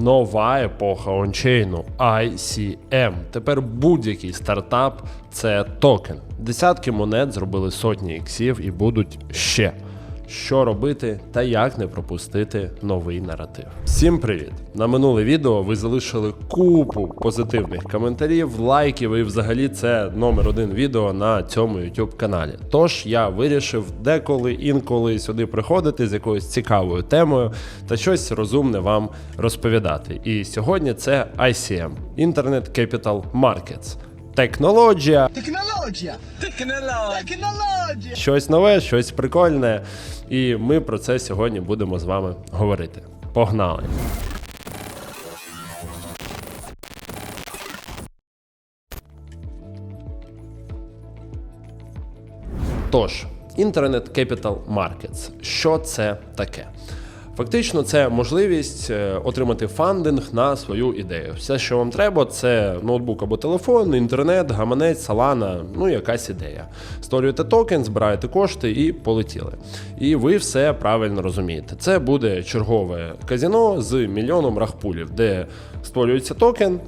нова епоха ончейну ICM. Тепер будь-який стартап це токен. Десятки монет зробили сотні іксів і будуть ще. Що робити та як не пропустити новий наратив. Всім привіт! На минуле відео ви залишили купу позитивних коментарів, лайків і взагалі це номер один відео на цьому YouTube каналі. Тож я вирішив деколи інколи сюди приходити з якоюсь цікавою темою та щось розумне вам розповідати. І сьогодні це ICM Internet Capital Markets. Технологія Технологія! Технологія! щось нове, щось прикольне. І ми про це сьогодні будемо з вами говорити. Погнали! Тож, Internet Capital Markets. Що це таке? Фактично, це можливість е, отримати фандинг на свою ідею. Все, що вам треба, це ноутбук або телефон, інтернет, гаманець, салана, ну якась ідея. Створюєте токен, збираєте кошти і полетіли. І ви все правильно розумієте. Це буде чергове казіно з мільйоном рахпулів, де створюється токен,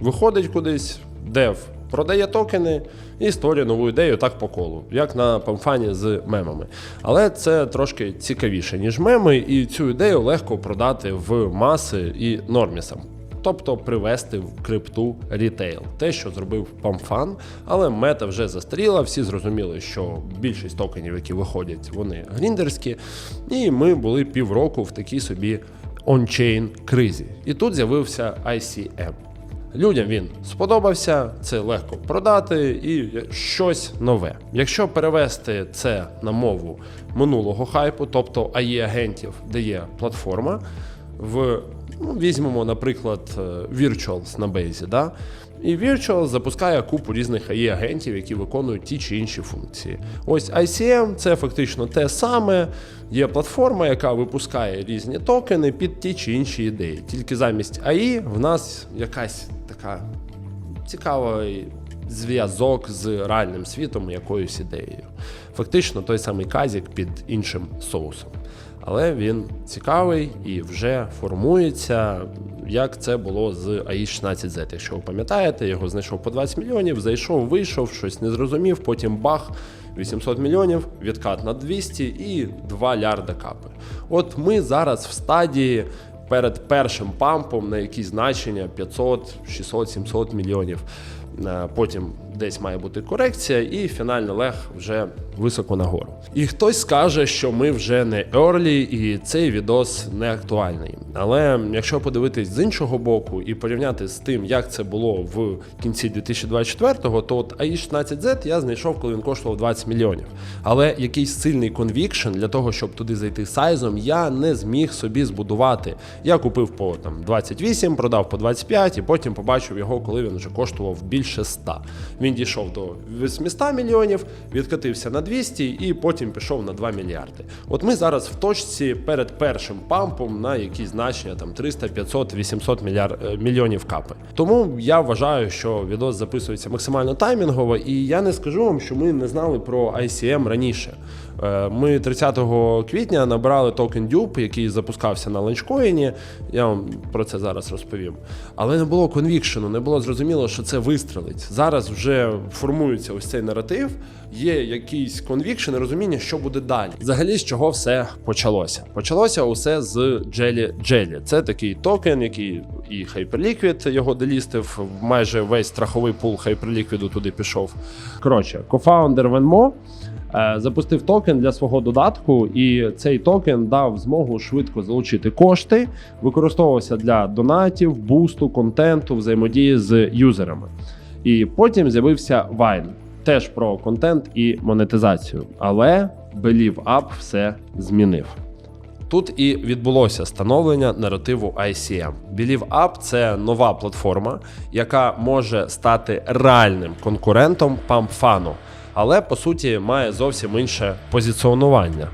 виходить кудись, дев продає токени і створює нову ідею так по колу, як на памфані з мемами. Але це трошки цікавіше, ніж меми, і цю ідею легко продати в маси і нормісам. Тобто привести в крипту рітейл, те, що зробив Памфан, але мета вже застаріла. Всі зрозуміли, що більшість токенів, які виходять, вони гріндерські. І ми були півроку в такій собі ончейн кризі. І тут з'явився ICM. Людям він сподобався, це легко продати і щось нове. Якщо перевести це на мову минулого хайпу, тобто АІ агентів, де є платформа, в ну, візьмемо, наприклад, е, Virtuals на бейзі, да? І Virtual запускає купу різних AI агентів, які виконують ті чи інші функції. Ось ICM це фактично те саме. Є платформа, яка випускає різні токени під ті чи інші ідеї. Тільки замість AI в нас якась така цікавий зв'язок з реальним світом, якоюсь ідеєю. Фактично той самий казік під іншим соусом. Але він цікавий і вже формується, як це було з AI 16 z Якщо ви пам'ятаєте, його знайшов по 20 мільйонів, зайшов, вийшов, щось не зрозумів, потім бах, 800 мільйонів, відкат на 200 і 2 лярда капи. От ми зараз в стадії перед першим пампом на якісь значення 500, 600, 700 мільйонів. Е, Потім десь має бути корекція, і фінальний лег вже високо нагору. І хтось скаже, що ми вже не early і цей відос не актуальний. Але якщо подивитись з іншого боку і порівняти з тим, як це було в кінці 2024-го, то от AI 16Z я знайшов, коли він коштував 20 мільйонів. Але якийсь сильний конвікшн для того, щоб туди зайти сайзом, я не зміг собі збудувати. Я купив по там 28, продав по 25 і потім побачив його, коли він вже коштував більше 100. Він дійшов до 800 мільйонів, відкатився на 200 і потім пішов на 2 мільярди. От ми зараз в точці перед першим пампом на якісь значення там 300, 500, 800 мільяр... е, мільйонів капи. Тому я вважаю, що відос записується максимально таймінгово, і я не скажу вам, що ми не знали про ICM раніше. Е, Ми 30 квітня набрали токен Dupe, який запускався на ланчкоїні. Я вам про це зараз розповім. Але не було конвікшену, не було зрозуміло, що це вистрелить. Зараз вже формується ось цей наратив, є якийсь конвікшн і розуміння, що буде далі. Взагалі, з чого все почалося? Почалося усе з Jelly Jelly. Це такий токен, який і Hyperliquid його делістив. Майже весь страховий пул Hyperliquid туди пішов. Коротше, кофаундер е, запустив токен для свого додатку, і цей токен дав змогу швидко залучити кошти, використовувався для донатів, бусту, контенту, взаємодії з юзерами. І потім з'явився Vine, теж про контент і монетизацію. Але Believe Up все змінив. Тут і відбулося становлення наративу ICM. Believe Up – це нова платформа, яка може стати реальним конкурентом PumpFun, але по суті має зовсім інше позиціонування.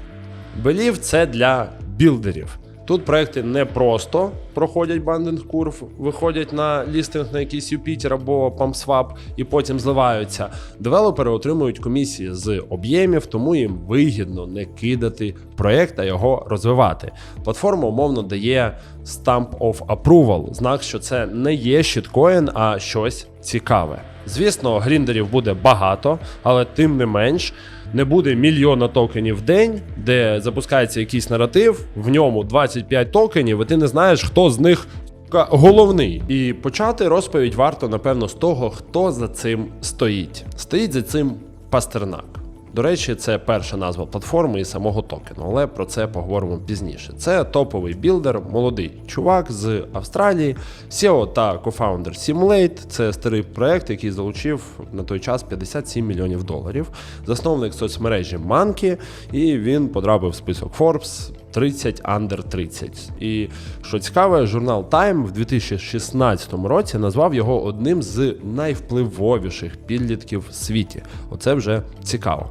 Believe – це для білдерів. Тут проекти не просто проходять бандинг курв, виходять на лістинг на якийсь Юпітер або PumpSwap і потім зливаються. Девелопери отримують комісії з об'ємів, тому їм вигідно не кидати проект, а його розвивати. Платформа умовно дає Stamp of Approval, знак, що це не є щиткоін, а щось цікаве. Звісно, гріндерів буде багато, але тим не менш. Не буде мільйона токенів в день, де запускається якийсь наратив, в ньому 25 токенів, і ти не знаєш, хто з них головний. І почати розповідь варто, напевно, з того, хто за цим стоїть. Стоїть за цим Пастернак. До речі, це перша назва платформи і самого токену, але про це поговоримо пізніше. Це топовий білдер, молодий чувак з Австралії, SEO та кофаундер Simulate. Це старий проект, який залучив на той час 57 мільйонів доларів. Засновник соцмережі Monkey, і він потрапив в список Forbes 30 under 30. І що цікаве, журнал Time в 2016 році назвав його одним з найвпливовіших підлітків в світі. Оце вже цікаво.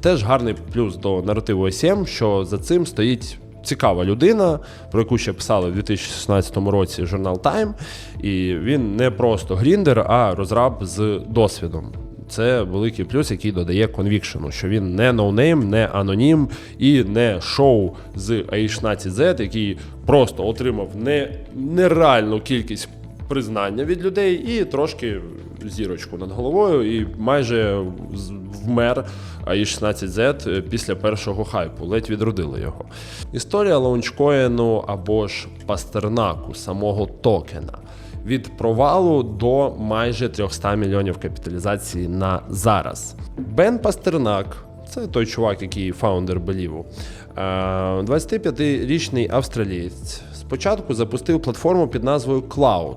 Теж гарний плюс до наративу SM, що за цим стоїть. Цікава людина, про яку ще писали в 2016 році журнал Time, і він не просто гріндер, а розраб з досвідом. Це великий плюс, який додає конвікшену, що він не ноунейм, не анонім і не шоу з A16Z, який просто отримав не, нереальну кількість признання від людей і трошки зірочку над головою, і майже вмер AI16Z після першого хайпу, ледь відродили його. Історія лаунчкоїну або ж пастернаку, самого токена. Від провалу до майже 300 мільйонів капіталізації на зараз. Бен Пастернак, це той чувак, який фаундер Беліву. е, 25-річний австралієць. Спочатку запустив платформу під назвою Cloud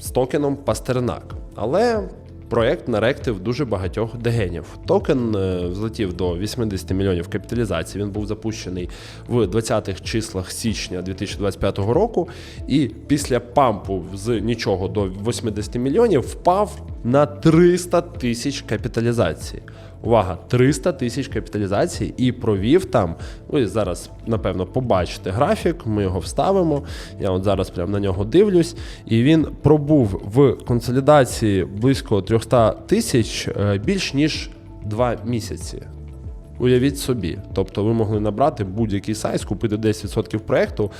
з токеном Пастернак. Але проект наректив дуже багатьох дегенів. Токен е, взлетів до 80 мільйонів капіталізації. Він був запущений в 20-х числах січня 2025 року. І після пампу з нічого до 80 мільйонів впав на 300 тисяч капіталізації. Увага, 300 тисяч капіталізацій і провів там. Ви зараз, напевно, побачите графік, ми його вставимо. Я от зараз прямо на нього дивлюсь. І він пробув в консолідації близько 300 тисяч е, більш ніж 2 місяці. Уявіть собі, тобто ви могли набрати будь-який сайт, купити 10% проекту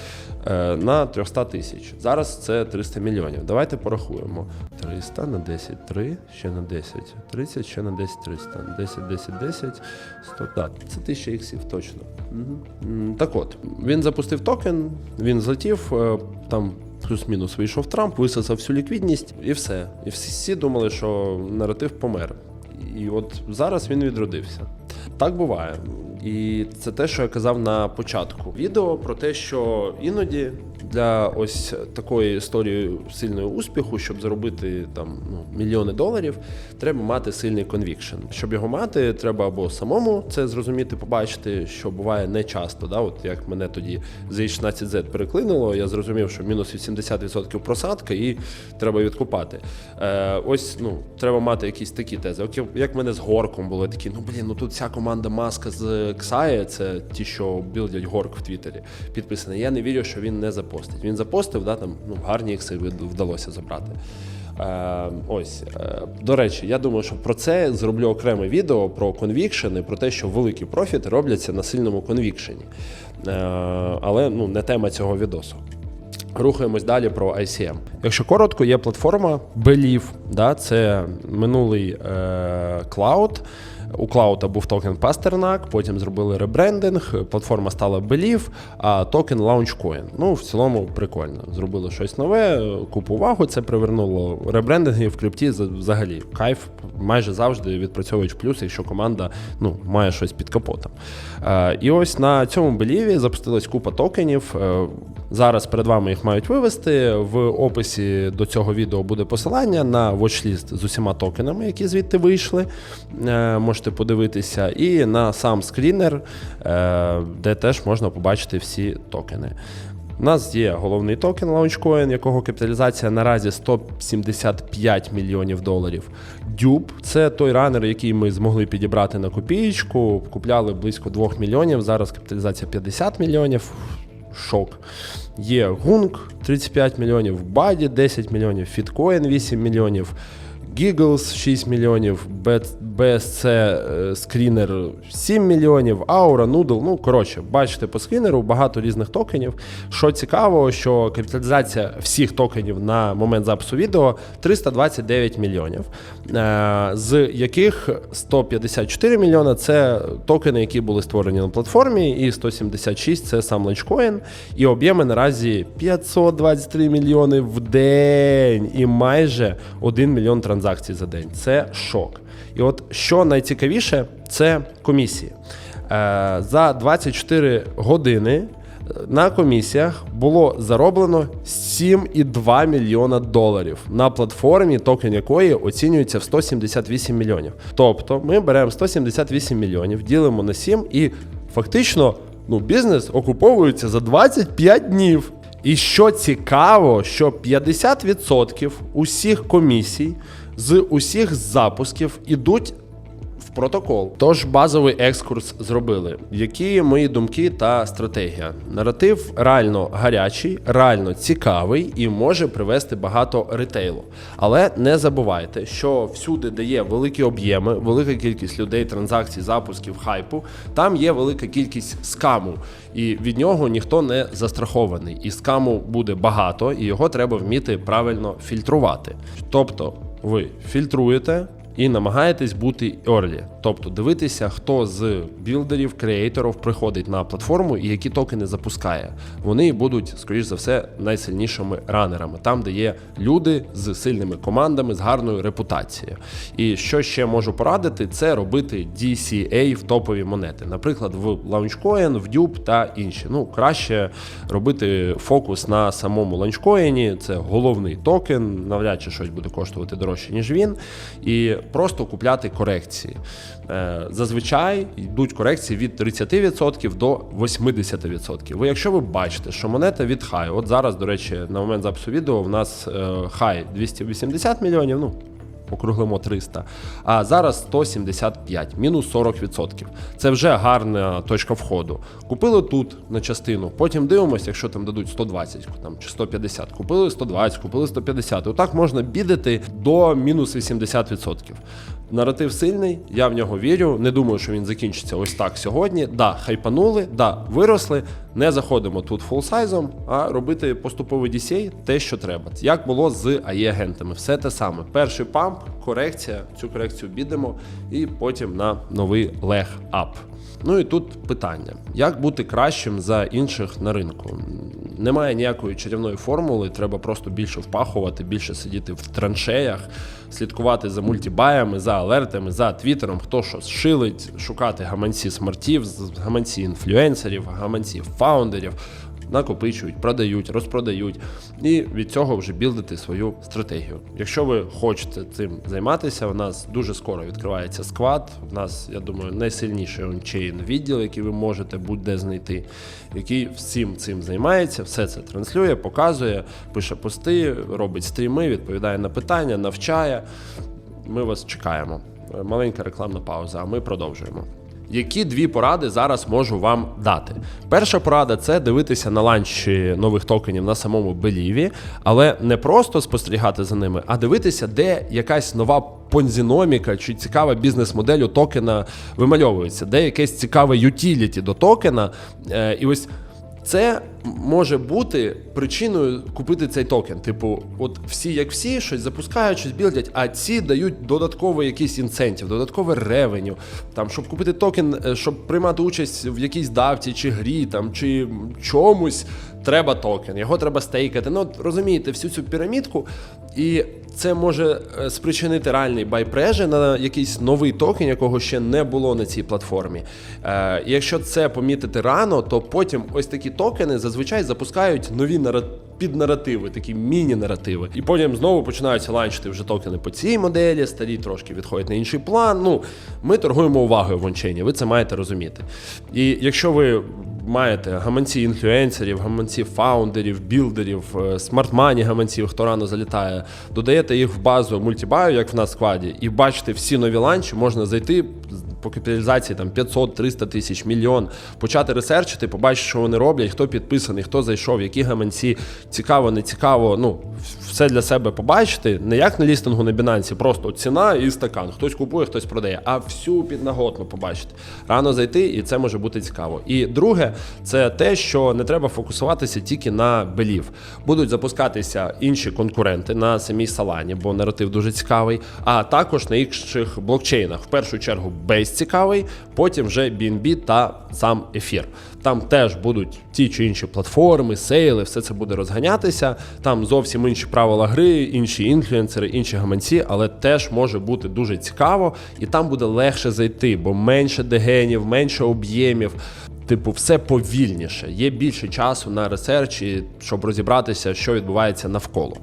е, на 300 тисяч. Зараз це 300 мільйонів. Давайте порахуємо. 300 на 10, 3, ще на 10, 30, ще на 10, 300, 10, 10, 10, 100, так, це 1000 іксів точно. Угу. Так от, він запустив токен, він злетів, е, там плюс-мінус вийшов Трамп, висосав всю ліквідність і все. І всі думали, що наратив помер. І от зараз він відродився. Так буває. І це те, що я казав на початку відео про те, що іноді для ось такої історії сильного успіху, щоб заробити там ну, мільйони доларів, треба мати сильний конвікшн. Щоб його мати, треба або самому це зрозуміти, побачити, що буває не часто. Да? От як мене тоді з H16Z переклинуло, я зрозумів, що мінус 80% просадка і треба відкупати. Е, ось ну, треба мати якісь такі тези. От як- мене з горком було такі, ну блін, ну тут вся команда маска з Ксає, це ті, що білдять горк в Твіттері, підписаний. Я не вірю, що він не запостить. Він запостив, да, там ну, гарні ікси вдалося забрати. Е, ось е, до речі, я думаю, що про це зроблю окреме відео про конвікшени, про те, що великі профіти робляться на сильному конвікшені. Е, але ну, не тема цього відосу. Рухаємось далі про ICM. Якщо коротко, є платформа Believe, да, це минулий е, клауд. У клаута був токен Pasternak, потім зробили ребрендинг, платформа стала Believe, а токен Launchcoin. Ну, в цілому прикольно. Зробили щось нове, купу увагу це привернуло. Ребрендинги в крипті взагалі кайф майже завжди відпрацьовують плюс, якщо команда ну, має щось під капотом. Е, і ось на цьому Believe запустилась купа токенів. Зараз перед вами їх мають вивести. В описі до цього відео буде посилання на watchlist з усіма токенами, які звідти вийшли. Е, Можете подивитися, і на сам скрінер, е, де теж можна побачити всі токени. У нас є головний токен Launchcoin, якого капіталізація наразі 175 мільйонів доларів. Дюб це той ранер, який ми змогли підібрати на копієчку. Купляли близько 2 мільйонів. Зараз капіталізація 50 мільйонів. Шок. Є гунг 35 мільйонів, Баді 10 мільйонів, Фіткоін 8 мільйонів. Giggles 6 мільйонів, BSC е, скрінер 7 мільйонів, Aura, Noodle. Ну, коротше, бачите по скрінеру багато різних токенів. Що цікаво, що капіталізація всіх токенів на момент запису відео 329 мільйонів, е, з яких 154 мільйона це токени, які були створені на платформі, і 176 це сам ланчкоін. І об'єми наразі 523 мільйони в день і майже 1 мільйон транзакцій за день. Це шок. І от що найцікавіше, це комісії. Е, За 24 години е, на комісіях було зароблено 7,2 мільйона доларів на платформі, токен якої оцінюється в 178 мільйонів. Тобто ми беремо 178 мільйонів, ділимо на 7 і фактично ну, бізнес окуповується за 25 днів. І що цікаво, що 50% усіх комісій з усіх запусків ідуть в протокол. Тож базовий екскурс зробили. Які мої думки та стратегія? Наратив реально гарячий, реально цікавий і може привести багато ретейлу. Але не забувайте, що всюди, де є великі об'єми, велика кількість людей, транзакцій, запусків, хайпу, там є велика кількість скаму, і від нього ніхто не застрахований. І скаму буде багато, і його треба вміти правильно фільтрувати. Тобто, ви фільтруєте і намагаєтесь бути early. Тобто дивитися, хто з білдерів, креаторів приходить на платформу і які токени запускає. Вони будуть, скоріш за все, найсильнішими ранерами, там, де є люди з сильними командами, з гарною репутацією. І що ще можу порадити, це робити DCA в топові монети, наприклад, в Launchcoin, в Dupe та інші. Ну, краще робити фокус на самому ланчкоїні. Це головний токен, навряд чи щось буде коштувати дорожче, ніж він. І просто купляти корекції. Е, Зазвичай йдуть корекції від 30% до 80%. Ви, якщо ви бачите, що монета від хай, от зараз, до речі, на момент запису відео в нас е, хай 280 мільйонів. ну, Округлимо 300, а зараз 175, мінус 40%. Це вже гарна точка входу. Купили тут на частину, потім дивимося, якщо там дадуть 120 там, чи 150. Купили 120, купили 150. Отак можна бідати до мінус 80%. Наратив сильний, я в нього вірю. Не думаю, що він закінчиться ось так сьогодні. Да, хайпанули, да, виросли. Не заходимо тут фулсайзом, а робити поступовий DCA те, що треба. Як було з АЄ-агентами, все те саме. Перший памп, корекція, цю корекцію бідемо, і потім на новий лег ап. Ну і тут питання: як бути кращим за інших на ринку? Немає ніякої чарівної формули, треба просто більше впахувати, більше сидіти в траншеях, слідкувати за мультібаями, за алертами, за твіттером, хто що шилить, шукати гаманці смартів, гаманці інфлюенсерів, гаманці фаундерів. Накопичують, продають, розпродають, і від цього вже білдити свою стратегію. Якщо ви хочете цим займатися, у нас дуже скоро відкривається сквад. У нас, я думаю, найсильніший ончейн відділ, який ви можете будь-де знайти, який всім цим займається, все це транслює, показує, пише пости, робить стріми, відповідає на питання, навчає. Ми вас чекаємо. Маленька рекламна пауза, а ми продовжуємо. Які дві поради зараз можу вам дати? Перша порада це дивитися на ланчі нових токенів на самому Беліві, але не просто спостерігати за ними, а дивитися, де якась нова понзіноміка чи цікава бізнес-модель у токена вимальовується, де якесь цікаве ютіліті до токена. Е, І ось це може бути причиною купити цей токен. Типу, от всі, як всі, щось запускають, щось білдять, а ці дають додатковий якийсь інцентів, додаткове ревеню. Там, щоб купити токен, е, щоб приймати участь в якійсь давці чи грі, там чи чомусь, треба токен. Його треба стейкати. Ну, от розумієте, всю цю пірамідку. І це може е, спричинити реальний байпрежі на якийсь новий токен, якого ще не було на цій платформі. Е, і якщо це помітити рано, то потім ось такі токени зазвичай запускають нові нара... піднаративи, такі міні-наративи. І потім знову починаються ланчити вже токени по цій моделі, старі трошки відходять на інший план. Ну, ми торгуємо увагою в ончейні, ви це маєте розуміти. І якщо ви маєте гаманці інфлюенсерів, гаманці фаундерів, білдерів, е, смартмані гаманців, хто рано залітає, додаєте їх в базу мультібаю, як в нас складі, і бачите всі нові ланчі, можна зайти, по капіталізації там 500-300 тисяч, мільйон, почати ресерчити, побачити, що вони роблять, хто підписаний, хто зайшов, які гаманці, цікаво, не цікаво. Ну, все для себе побачити, не як на лістингу на Binance, просто ціна і стакан. Хтось купує, хтось продає, а всю піднаготну побачити. Рано зайти, і це може бути цікаво. І друге, це те, що не треба фокусуватися тільки на белів. Будуть запускатися інші конкуренти на самій Салані, бо наратив дуже цікавий, а також на інших блокчейнах. В першу чергу Base цікавий, потім вже BNB та сам ефір. Там теж будуть ті чи інші платформи, сейли, все це буде розганятися. Там зовсім інші правила гри, інші інфлюенсери, інші гаманці, але теж може бути дуже цікаво, і там буде легше зайти, бо менше дегенів, менше об'ємів. Типу, все повільніше. Є більше часу на ресерчі, щоб розібратися, що відбувається навколо.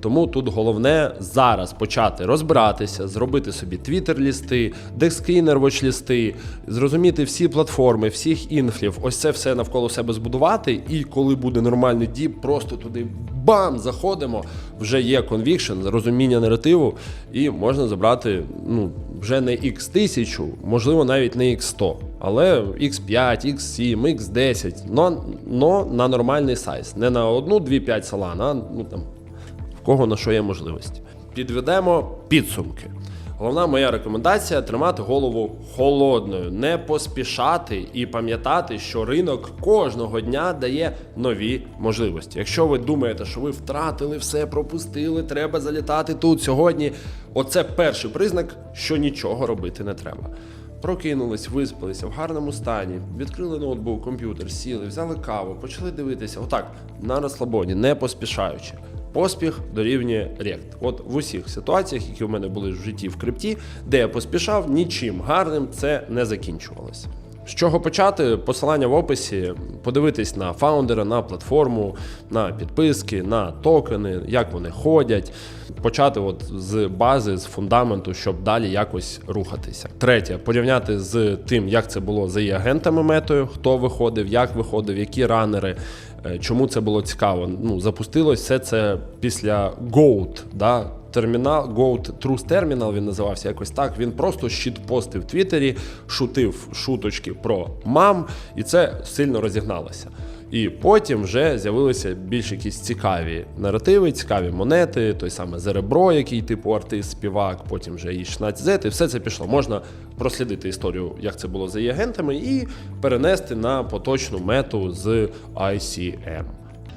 Тому тут головне зараз почати розбиратися, зробити собі твіттер-лісти, декскрінер воч-лісти, зрозуміти всі платформи, всіх інфлів, ось це все навколо себе збудувати. І коли буде нормальний діп, просто туди бам! Заходимо. Вже є конвікшн, розуміння наративу, і можна забрати ну, вже не x 1000 можливо, навіть не x 100 але X5, X7, X10, но, но на нормальний сайз. Не на одну, дві, п'ять салан, а ну там кого на що є можливість. Підведемо підсумки. Головна моя рекомендація тримати голову холодною, не поспішати і пам'ятати, що ринок кожного дня дає нові можливості. Якщо ви думаєте, що ви втратили все, пропустили, треба залітати тут сьогодні. Оце перший признак, що нічого робити не треба. Прокинулись, виспалися в гарному стані, відкрили ноутбук, комп'ютер, сіли, взяли каву, почали дивитися. Отак, на розслабоні, не поспішаючи. Поспіх дорівнює рект. От в усіх ситуаціях, які в мене були в житті в крипті, де я поспішав, нічим гарним це не закінчувалося. З чого почати? Посилання в описі, подивитись на фаундера, на платформу, на підписки, на токени, як вони ходять. Почати от з бази, з фундаменту, щоб далі якось рухатися. Третє порівняти з тим, як це було за агентами метою, хто виходив, як виходив, які ранери. Е, Чому це було цікаво? Ну, запустилось все це після GOAT, да? Термінал Goat Truth Terminal він називався якось так. Він просто щитпостив в Твіттері, шутив шуточки про мам, і це сильно розігналося. І потім вже з'явилися більш якісь цікаві наративи, цікаві монети, той саме Зеребро, який типу артист, співак, потім вже і 16Z, і все це пішло. Можна прослідити історію, як це було за агентами, і перенести на поточну мету з ICM.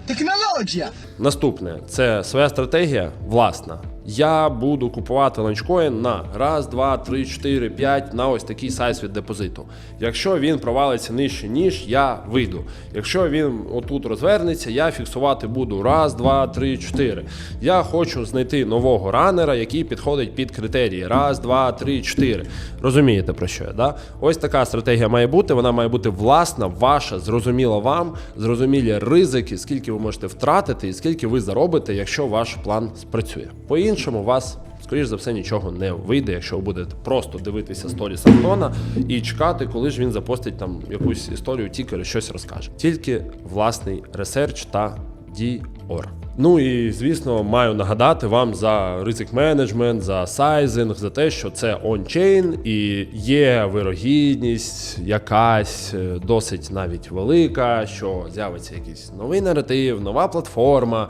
Технологія! Наступне це своя стратегія власна. Я буду купувати ланчкоін на раз, два, три, чотири, п'ять на ось такий сайз від депозиту. Якщо він провалиться нижче, ніж я вийду. Якщо він отут розвернеться, я фіксувати буду раз, два, три, чотири. Я хочу знайти нового ранера, який підходить під критерії. Раз, два, три, чотири. Розумієте про що я? Да? Ось така стратегія має бути. Вона має бути власна, ваша, зрозуміла вам, зрозумілі ризики, скільки ви можете втратити і скільки ви заробите, якщо ваш план спрацює. По-іншому, у вас. Скоріш за все, нічого не вийде, якщо ви будете просто дивитися сторіс Антона і чекати, коли ж він запостить там якусь історію, тікер, щось розкаже. Тільки власний ресерч та діор. Ну і звісно, маю нагадати вам за ризик менеджмент, за сайзинг, за те, що це ончейн і є вирогідність якась е, досить навіть велика, що з'явиться якийсь новий наратив, нова платформа.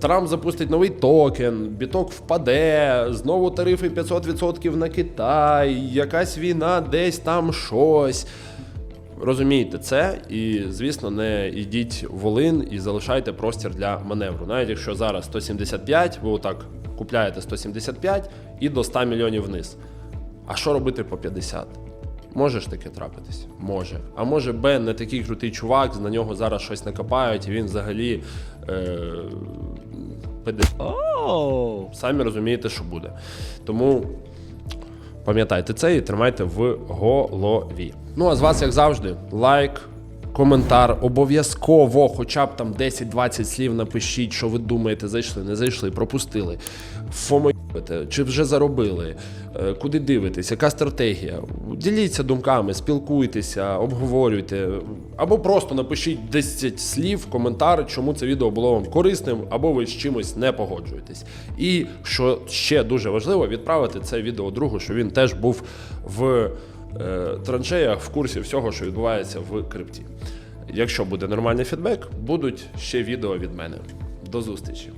Трамп запустить новий токен, біток впаде, знову тарифи 500% на Китай, якась війна, десь там щось. Розумієте це, і звісно, не йдіть Волин і залишайте простір для маневру. Навіть якщо зараз 175, ви отак купляєте 175 і до 100 мільйонів вниз. А що робити по 50? Може ж таке трапитись? Може. А може Бен не такий крутий чувак, на нього зараз щось накопають, і він взагалі. Е- Самі розумієте, що буде. Тому пам'ятайте це і тримайте в голові. Ну а з вас, як завжди, лайк. Коментар обов'язково, хоча б там 10-20 слів напишіть, що ви думаєте, зайшли, не зайшли, пропустили. Фомоїбите, чи вже заробили, е, куди дивитесь, яка стратегія. Діліться думками, спілкуйтеся, обговорюйте. Або просто напишіть 10 слів, коментар, чому це відео було вам корисним, або ви з чимось не погоджуєтесь. І що ще дуже важливо, відправити це відео другу, щоб він теж був в е, траншеях в курсі всього, що відбувається в крипті. Якщо буде нормальний фідбек, будуть ще відео від мене. До зустрічі!